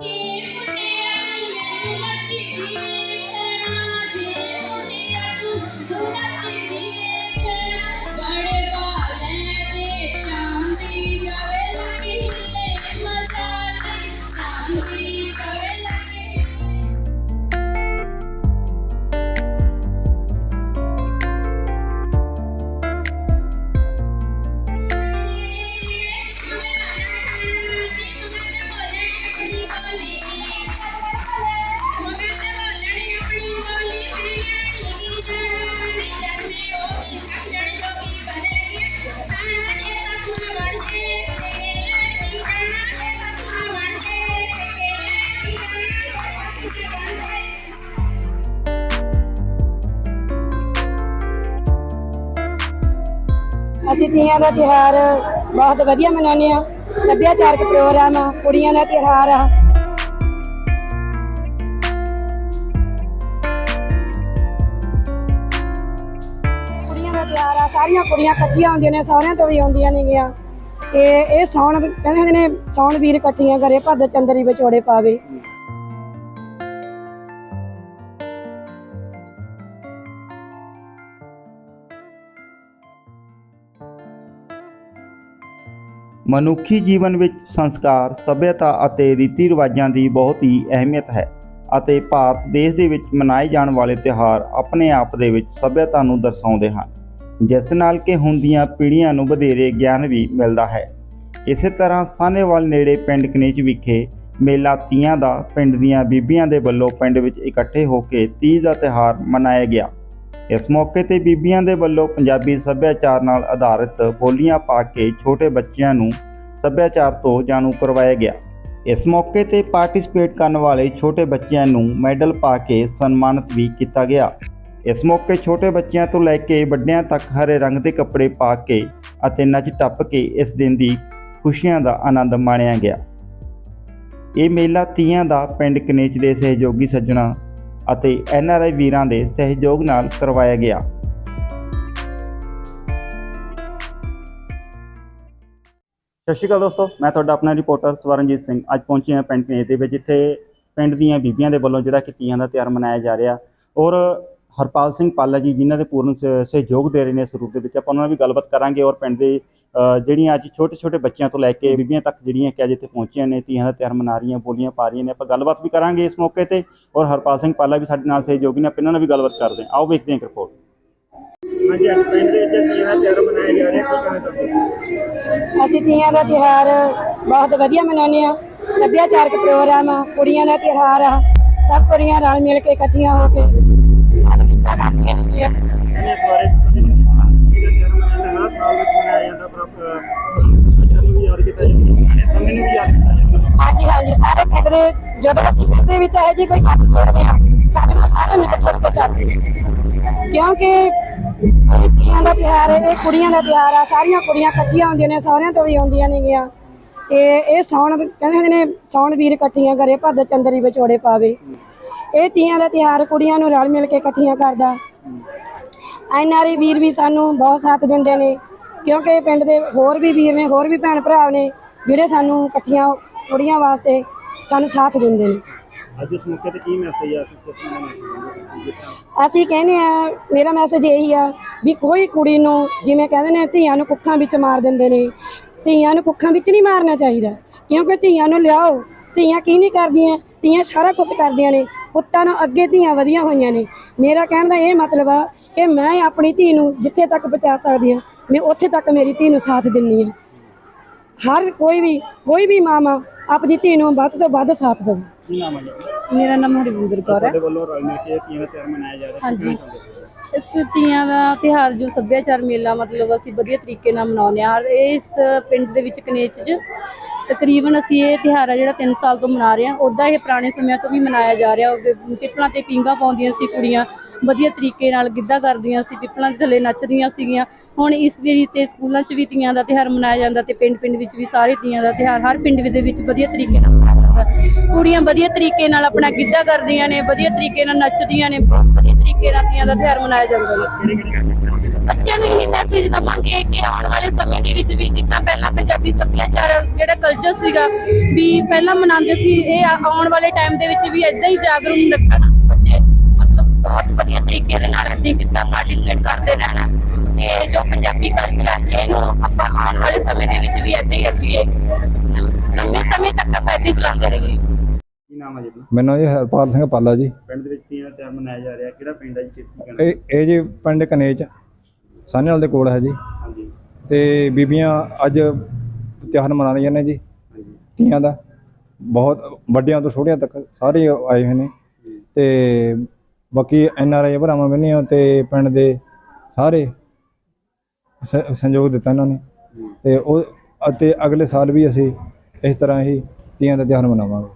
Yeah. ਅਸੀਂ ਤੀਆਂ ਦਾ ਤਿਉਹਾਰ ਬਹੁਤ ਵਧੀਆ ਮਨਾਉਂਦੇ ਆ ਸੱਭਿਆਚਾਰਕ ਪ੍ਰੋਗਰਾਮ ਆ ਕੁੜੀਆਂ ਦਾ ਤਿਉਹਾਰ। ਆ ਕੁੜੀਆਂ ਦਾ ਤਿਉਹਾਰ ਆ, ਸਾਰੀਆਂ ਕੁੜੀਆਂ ਇਕੱਠੀਆਂ ਹੁੰਦੀਆਂ ਨੇ ਸਾਰਿਆਂ ਤੋਂ ਵੀ ਆਉਂਦੀਆਂ ਨੇਗੀਆਂ। ਤੇ ਇਹ ਸੌਣ ਕਹਿੰਦੇ ਹੁੰਦੇ ਨੇ ਸੌਣ ਵੀਰ ਇਕੱਠੀਆਂ ਕਰੇ ਭੱਦ ਚੰਦਰੀ ਵਿਚੋੜੇ ਪਾਵੇ। ਮਨੁੱਖੀ ਜੀਵਨ ਵਿੱਚ ਸੰਸਕਾਰ, ਸਭਿਅਤਾ ਅਤੇ ਰੀਤੀ ਰਿਵਾਜਾਂ ਦੀ ਬਹੁਤ ਹੀ ਅਹਿਮੀਅਤ ਹੈ ਅਤੇ ਭਾਰਤ ਦੇਸ਼ ਦੇ ਵਿੱਚ ਮਨਾਏ ਜਾਣ ਵਾਲੇ ਤਿਉਹਾਰ ਆਪਣੇ ਆਪ ਦੇ ਵਿੱਚ ਸਭਿਅਤਾ ਨੂੰ ਦਰਸਾਉਂਦੇ ਹਨ, ਜਿਸ ਨਾਲ ਕਿ ਹੁੰਦੀਆਂ ਪੀੜ੍ਹੀਆਂ ਨੂੰ ਵਧੇਰੇ ਗਿਆਨ ਵੀ ਮਿਲਦਾ ਹੈ। ਇਸੇ ਤਰ੍ਹਾਂ ਸਾਹਨੇਵਾਲ ਨੇੜੇ ਪਿੰਡ ਕਨੇਚ ਵਿਖੇ ਮੇਲਾ ਤੀਆਂ ਦਾ ਪਿੰਡ ਦੀਆਂ ਬੀਬੀਆਂ ਦੇ ਵੱਲੋਂ ਪਿੰਡ ਵਿੱਚ ਇਕੱਠੇ ਹੋ ਕੇ ਤੀਜ ਦਾ ਤਿਉਹਾਰ ਮਨਾਇਆ ਗਿਆ। ਇਸ ਮੌਕੇ ਤੇ ਬੀਬੀਆਂ ਦੇ ਵੱਲੋਂ ਪੰਜਾਬੀ ਸੱਭਿਆਚਾਰ ਨਾਲ ਆਧਾਰਿਤ ਬੋਲੀਆਂ ਪਾ ਕੇ ਛੋਟੇ ਬੱਚਿਆਂ ਨੂੰ ਸੱਭਿਆਚਾਰ ਤੋਂ ਜਾਣੂ ਕਰਵਾਇਆ ਗਿਆ। ਇਸ ਮੌਕੇ ਤੇ ਪਾਰਟਿਸਿਪੇਟ ਕਰਨ ਵਾਲੇ ਛੋਟੇ ਬੱਚਿਆਂ ਨੂੰ ਮੈਡਲ ਪਾ ਕੇ ਸਨਮਾਨਿਤ ਵੀ ਕੀਤਾ ਗਿਆ। ਇਸ ਮੌਕੇ ਛੋਟੇ ਬੱਚਿਆਂ ਤੋਂ ਲੈ ਕੇ ਵੱਡਿਆਂ ਤੱਕ ਹਰੇ ਰੰਗ ਦੇ ਕੱਪੜੇ ਪਾ ਕੇ ਅਤੇ ਨੱਚ ਟੱਪ ਕੇ ਇਸ ਦਿਨ ਦੀ ਖੁਸ਼ੀਆਂ ਦਾ ਆਨੰਦ ਮਾਣਿਆ ਗਿਆ। ਇਹ ਮੇਲਾ ਤੀਆਂ ਦਾ ਪਿੰਡ ਕਨੇਚ ਦੇ ਸਹਿਯੋਗੀ ਸੱਜਣਾ ਅਤੇ ਐਨਆਰਆਈ ਵੀਰਾਂ ਦੇ ਸਹਿਯੋਗ ਨਾਲ ਕਰਵਾਇਆ ਗਿਆ। ਸਤਿ ਸ਼੍ਰੀ ਅਕਾਲ ਦੋਸਤੋ, ਮੈਂ ਤੁਹਾਡਾ ਆਪਣਾ ਰਿਪੋਰਟਰ ਸਵਰਨਜੀਤ ਸਿੰਘ। ਅੱਜ ਪਹੁੰਚੇ ਹਾਂ ਪਿੰਡ ਕਨੇਜ ਦੇ ਵਿੱਚ ਜਿੱਥੇ ਪਿੰਡ ਦੀਆਂ ਬੀਬੀਆਂ ਦੇ ਵੱਲੋਂ ਜਿਹੜਾ ਕਿ ਤੀਆਂ ਦਾ ਤਿਉਹਾਰ ਮਨਾਇਆ ਜਾ ਰਿਹਾ। ਔਰ ਹਰਪਾਲ ਸਿੰਘ ਪਾਲਾ ਜੀ ਜਿਨ੍ਹਾਂ ਦੇ ਪੂਰਨ ਸਹਿਯੋਗ ਦੇ ਰਹੇ ਨੇ ਇਸ ਰੂਪ ਦੇ ਵਿੱਚ ਆਪਾਂ ਉਹਨਾਂ ਨਾਲ ਵੀ ਗੱਲਬਾਤ ਕਰਾਂਗੇ ਔਰ ਪਿੰਡ ਦੇ ਜਿਹੜੀਆਂ ਅੱਜ ਛੋਟੇ ਛੋਟੇ ਬੱਚਿਆਂ ਤੋਂ ਲੈ ਕੇ ਬੀਬੀਆਂ ਤੱਕ ਜਿਹੜੀਆਂ ਕਿ ਅੱਜ ਇੱਥੇ ਪਹੁੰਚੀਆਂ ਨੇ ਤੀਆਂ ਦਾ ਤਿਉਹਾਰ ਮਨਾ ਰਹੀਆਂ ਬੋਲੀਆਂ ਪਾ ਰਹੀਆਂ ਨੇ ਆਪਾਂ ਗੱਲਬਾਤ ਵੀ ਕਰਾਂਗੇ ਇਸ ਮੌਕੇ ਤੇ ਔਰ ਹਰਪਾਲ ਸਿੰਘ ਪਾਲਾ ਵੀ ਸਾਡੇ ਨਾਲ ਸਹਿਯੋਗੀ ਨੇ ਆਪਾਂ ਇਹਨਾਂ ਨਾਲ ਵੀ ਗੱਲਬਾਤ ਕਰਦੇ ਹਾਂ। ਆਓ ਵੇਖਦੇ ਹਾਂ ਰਿਪੋਰਟ ਹਾਂਜੀ ਅੱਜ ਪਿੰਡ ਦੇ ਵਿੱਚ ਤੀਆਂ ਦਾ ਤਿਉਹਾਰ ਮਨਾਇਆ ਜਾ ਰਿਹਾ ਅਸੀਂ ਤੀਆਂ ਦਾ ਤਿਉਹਾਰ ਬਹੁਤ ਵਧੀਆ ਮਨਾਉਂਦੇ ਆ ਸੱਭਿਆਚਾਰਕ ਪ੍ਰੋਗਰਾਮ ਆ ਕੁੜੀਆਂ ਦਾ ਤਿਉਹਾਰ ਆ ਸਭ ਕੁੜੀਆਂ ਰਲ ਮਿਲ ਕੇ ਇਕੱਠੀਆਂ ਹੋ ਕੇ ਹਾਂਜੀ ਹਾਂਜੀ ਸਾਰੇ ਪਿੰਡ ਜਦੋਂ ਅਸੀਂ ਪਿੰਡ ਦੇ ਵਿੱਚ ਇਹੋ ਜਿਹੀ ਕੋਈ ਕੰਮ ਕਰਦੇ ਆ ਸਾਡੇ ਨਾਲ ਸਾਰੇ ਮਿਲ ਕੇ ਤੁਰ ਚੱਲਦੇ ਕਿਉਂਕਿ ਇਹ ਤੀਆਂ ਦਾ ਤਿਉਹਾਰ ਹੈ ਇਹ, ਕੁੜੀਆਂ ਦਾ ਤਿਉਹਾਰ ਆ, ਸਾਰੀਆਂ ਕੁੜੀਆਂ ਇਕੱਠੀਆਂ ਹੁੰਦੀਆਂ ਨੇ ਸਾਰਿਆਂ ਤੋਂ ਵੀ ਆਉਂਦੀਆਂ ਨੇਗੀਆਂ। ਤੇ ਇਹ ਸੌਣ ਕਹਿੰਦੇ ਹੁੰਦੇ ਨੇ ਸੌਣ ਵੀਰ ਇਕੱਠੀਆਂ ਕਰੇ ਭੱਦ ਚੰਦਰੀ ਵਿਚੋੜੇ ਪਾਵੇ। ਇਹ ਤੀਆਂ ਦਾ ਤਿਉਹਾਰ ਕੁੜੀਆਂ ਨੂੰ ਰਲ ਮਿਲ ਕੇ ਇਕੱਠੀਆਂ ਕਰਦਾ। ਐਨਆਰਈ ਵੀਰ ਵੀ ਸਾਨੂੰ ਬਹੁਤ ਸਾਥ ਦਿੰਦੇ ਨੇ ਕਿਉਂਕਿ ਪਿੰਡ ਦੇ ਹੋਰ ਵੀ ਵੀਰ ਨੇ ਹੋਰ ਵੀ ਭੈਣ ਭਰਾ ਨੇ ਜਿਹੜੇ ਸਾਨੂੰ ਇਕੱਠੀਆਂ ਕੁੜੀਆਂ ਵਾਸਤੇ ਸਾਨੂੰ ਸਾਥ ਦਿੰਦੇ ਨੇ। ਅੱਜ ਇਸ ਮੌਕੇ ਤੇ ਕੀ ਮੈਸੇਜ ਆ ਅਸੀਂ ਕਹਿੰਦੇ ਆ ਮੇਰਾ ਮੈਸੇਜ ਇਹੀ ਆ ਵੀ ਕੋਈ ਕੁੜੀ ਨੂੰ ਜਿਵੇਂ ਕਹਿੰਦੇ ਨੇ ਧੀਆਂ ਨੂੰ ਕੁੱਖਾਂ ਵਿੱਚ ਮਾਰ ਦਿੰਦੇ ਨੇ ਧੀਆਂ ਨੂੰ ਕੁੱਖਾਂ ਵਿੱਚ ਨਹੀਂ ਮਾਰਨਾ ਚਾਹੀਦਾ ਕਿਉਂਕਿ ਧੀਆਂ ਨੂੰ ਲਿਆਓ ਧੀਆਂ ਕੀ ਨਹੀਂ ਕਰਦੀਆਂ ਧੀਆਂ ਸਾਰਾ ਕੁਝ ਕਰਦੀਆਂ ਨੇ ਪੁੱਤਾਂ ਨੂੰ ਅੱਗੇ ਧੀਆਂ ਵਧੀਆ ਹੋਈਆਂ ਨੇ। ਮੇਰਾ ਕਹਿਣ ਦਾ ਇਹ ਮਤਲਬ ਆ ਕਿ ਮੈਂ ਆਪਣੀ ਧੀ ਨੂੰ ਜਿੱਥੇ ਤੱਕ ਪਹੁੰਚਾ ਸਕਦੀ ਹਾਂ ਮੈਂ ਉੱਥੇ ਤੱਕ ਮੇਰੀ ਧੀ ਨੂੰ ਸਾਥ ਦਿੰਨੀ ਆ ਹਰ ਕੋਈ ਵੀ ਕੋਈ ਵੀ ਮਾਮਾ ਆਪਣੀ ਧੀ ਨੂੰ ਵੱਧ ਤੋਂ ਵੱਧ ਸਾਥ ਦੇਵੇ। ਕੀ ਨਾਮ ਹੈ ਜੀ? ਮੇਰਾ ਨਾਮ ਹਰਵਿੰਦਰ ਕੌਰ ਹੈ। ਤੁਹਾਡੇ ਵੱਲੋਂ ਰਲ ਮਿਲ ਕੇ ਤੀਆਂ ਦਾ ਤਿਉਹਾਰ ਮਨਾਇਆ ਜਾ ਰਿਹਾ। ਹਾਂਜੀ। ਇਸ ਤੀਆਂ ਦਾ ਤਿਹਾਰ ਜੋ ਸੱਭਿਆਚਾਰ ਮੇਲਾ ਮਤਲਬ ਅਸੀਂ ਵਧੀਆ ਤਰੀਕੇ ਨਾਲ ਮਨਾਉਂਦੇ ਹਾਂ। ਇਸ ਪਿੰਡ ਦੇ ਵਿੱਚ ਕਨੇਚ 'ਚ ਤਕਰੀਬਨ ਅਸੀਂ ਇਹ ਤਿਹਾਰ ਆ ਜਿਹੜਾ 3 ਸਾਲ ਤੋਂ ਮਨਾ ਰਹੇ ਹਾਂ। ਉੱਦਾਂ ਇਹ ਪੁਰਾਣੇ ਸਮਿਆਂ ਤੋਂ ਵੀ ਮਨਾਇਆ ਜਾ ਰਿਹਾ। ਪਿੱਪਲਾਂ ਤੇ ਪੀਂਘਾਂ ਪਾਉਂਦੀਆਂ ਸੀ ਕੁੜੀਆਂ। ਵਧੀਆ ਤਰੀਕੇ ਨਾਲ ਗਿੱਧਾ ਕਰਦੀਆਂ ਸੀ, ਪਿੱਪਲਾਂ ਦੇ ਥੱਲੇ ਨੱਚਦੀਆਂ ਸੀਗੀਆਂ। ਹੁਣ ਇਸ ਵੇਲੇ ਤੇ ਸਕੂਲਾਂ 'ਚ ਵੀ ਤੀਆਂ ਦਾ ਤਿਹਾਰ ਮਨਾਇਆ ਜਾਂਦਾ ਤੇ ਪਿੰਡ-ਪਿੰਡ ਵਿੱਚ ਵੀ ਸਾਰੇ ਤੀਆਂ ਦਾ ਤਿਹਾਰ ਹਰ ਪਿੰਡ ਦੇ ਵਿੱਚ ਵਧੀਆ ਤਰੀਕੇ ਨਾਲ ਮਨਾਇਆ ਜਾਂਦਾ। ਕੁੜੀਆਂ ਵਧੀਆ ਤਰੀਕੇ ਨਾਲ ਆਪਣਾ ਗਿੱਧਾ ਕਰਦੀਆਂ ਨੇ, ਵਧੀਆ ਤਰੀਕੇ ਨਾਲ ਨੱਚਦੀਆਂ ਨੇ, ਬਹੁਤ ਵਧੀਆ ਤਰੀਕੇ ਨਾਲ ਤੀਆਂ ਦਾ ਤਿਹਾਰ ਮਨਾਇਆ ਜਾਂਦਾ। ਹੈ ਨੂੰ ਇਹ ਮੈਸੇਜ ਦਵਾਂਗੇ ਕਿ ਆਉਣ ਵਾਲੇ ਸਮੇਂ ਦੇ ਵਿੱਚ ਵੀ ਜਿੱਦਾਂ ਪਹਿਲਾਂ ਪੰਜਾਬੀ ਸੱਭਿਆਚਾਰ ਜਿਹੜਾ ਕਲਚਰ ਸੀਗਾ ਵੀ ਪਹਿਲਾਂ ਮਨਾਉਂਦੇ ਸੀ ਇਹ ਆਉਣ ਵਾਲੇ ਟਾਈਮ ਦੇ ਵਿੱਚ ਵੀ ਇਦਾਂ ਹੀ ਜਾਗਰੂਕ ਰੱਖਣਾ ਬੱਚੇ ਮਤਲਬ ਬਹੁਤ ਵਧੀਆ ਤਰੀਕੇ ਦੇ ਨਾਲ ਅੱਧੀ ਕਿੱਦਾਂ ਪਾਰਟਿਸਿਪੇਟ ਕਰਦੇ ਰਹਿਣਾ। ਤੇ ਇਹ ਜੋ ਪੰਜਾਬੀ ਕਲਚਰ ਹੈ ਇਹਨੂੰ ਆਪਾਂ ਆਉਣ ਵਾਲੇ ਸਮੇਂ ਦੇ ਵਿੱਚ ਵੀ ਏਦਾਂ ਹੀ ਰੱਖੀਏ ਲੰਬੇ ਸਮੇਂ ਤੱਕ ਆਪਾਂ ਹੀ ਚਲਾਉਂਦੇ ਰਹੀਏ। ਕੀ ਨਾਮ ਹੈ ਜੀ ਆਪਣਾ? ਮੈਨੂੰ ਜੀ ਹਰਪਾਲ ਸਿੰਘ ਪਾਲਾ ਜੀ। ਪਿੰਡ ਦੇ ਵਿੱਚ ਤੀਆਂ ਦਾ ਤਿਉਹਾਰ ਮਨਾਇਆ ਜਾ ਰਿਹਾ? ਕਿਹੜਾ ਪਿੰਡ ਹੈ ਜੀ? ਇਹ ਇਹ ਜੀ ਪਿੰਡ ਕਨੇਚ ਸਾਹਨੇਵਾਲ ਦੇ ਕੋਲ ਹੈ ਜੀ। ਹਾਂਜੀ। ਤੇ ਬੀਬੀਆਂ ਅੱਜ ਤਿਉਹਾਰ ਮਨਾ ਰਹੀਆਂ ਨੇ ਜੀ। ਤੀਆਂ ਦਾ। ਬਹੁਤ ਵੱਡਿਆਂ ਤੋਂ ਛੋਟਿਆਂ ਤੱਕ ਸਾਰੇ ਆਏ ਹੋਏ ਨੇ। ਤੇ ਬਾਕੀ ਐਨ ਆਰ ਆਈ ਭਰਾਵਾਂ ਬੰਨੀਆਂ ਤੇ ਪਿੰਡ ਦੇ ਸਾਰੇ ਸੰਯੋਗ ਦਿੱਤਾ ਇਹਨਾਂ ਨੇ। ਤੇ ਉਹ ਅਤੇ ਅਗਲੇ ਸਾਲ ਵੀ ਅਸੀਂ ਇਸ ਤਰ੍ਹਾਂ ਹੀ ਤੀਆਂ ਦਾ ਤਿਉਹਾਰ ਮਨਾਵਾਂਗੇ।